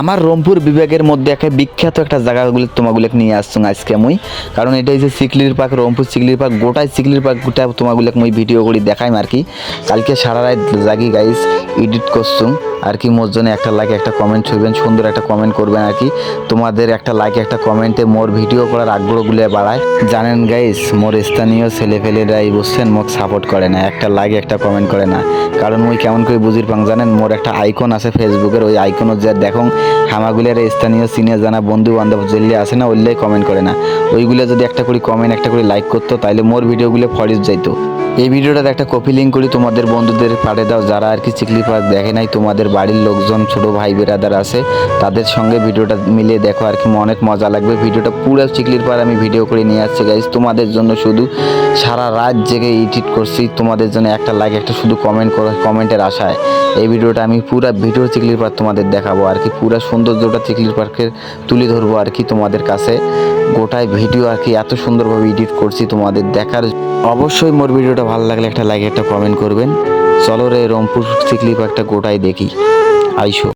আমার রংপুর বিভাগের মধ্যে একটা বিখ্যাত একটা জায়গাগুলি তোমাগুলোকে নিয়ে আসছো আজকে মুই। কারণ এটা হচ্ছে সিকলির পার্ক, রংপুর সিকলির পার্ক, গোটাই সিকলির পার্ক গোটা তোমাগুলোকে মুই ভিডিও করি দেখাইম আর কি। কালকে সারা রাত জাগি গাইস এডিট করছুম। আর কি মোর জন্য একটা লাইক একটা কমেন্ট ছুঁবেন সুন্দর একটা কমেন্ট করবেন আর কি। তোমাদের একটা লাইক একটা কমেন্টে মোর ভিডিও করার আগ্রহগুলো বাড়ায়। জানেন গাইস মোর স্থানীয় ছেলেপেলেরাই বুঝছেন মোক সাপোর্ট করে না, একটা লাইক একটা কমেন্ট করে না। কারণ মুই কেমন করে বুঝির পাং, জানেন? মোর একটা আইকন আছে ফেসবুকের ওই আইকনও যে দেখুন হামাগুলের স্থানীয় সিনে জানা বন্ধু বান্ধব যেগুলি আছে না, ওইগুলোই কমেন্ট করে না। ওইগুলো যদি একটা করে কমেন্ট একটা করে লাইক করতো তাহলে মোর ভিডিওগুলো ফরিজ যাইতো। এই ভিডিওটাতে একটা কপি লিঙ্ক করি তোমাদের বন্ধুদের পাঠিয়ে দাও। যারা আর কি চিকলি পার্ক দেখে নাই, তোমাদের বাড়ির লোকজন, ছোট ভাই বেরাদার আছে, তাদের সঙ্গে ভিডিওটা মিলিয়ে দেখো। আর কি অনেক মজা লাগবে। ভিডিওটা পুরো চিকলির পার আমি ভিডিও করে নিয়ে আসছি গাইজ তোমাদের জন্য শুধু সারা রাত জেগে এডিট করছি। তোমাদের জন্য একটা লাইক একটা শুধু কমেন্ট করে কমেন্টের আশায়। এই ভিডিওটা আমি পুরো ভিডিও চিকলির পার্ক তোমাদের দেখাবো আর কি। পুরো সৌন্দর্যটা চিকলির পার্কের তুলে ধরবো আর কি তোমাদের কাছে। গোটায় ভিডিও আর কি এত সুন্দরভাবে এডিট করছি তোমাদের দেখার অবশ্যই মোর ভিডিওটা ভালো লাগলে একটা লাইক একটা কমেন্ট করবেন। চলো রে রংপুর চিকলি পার্কটা গোটায় দেখি। আইসো।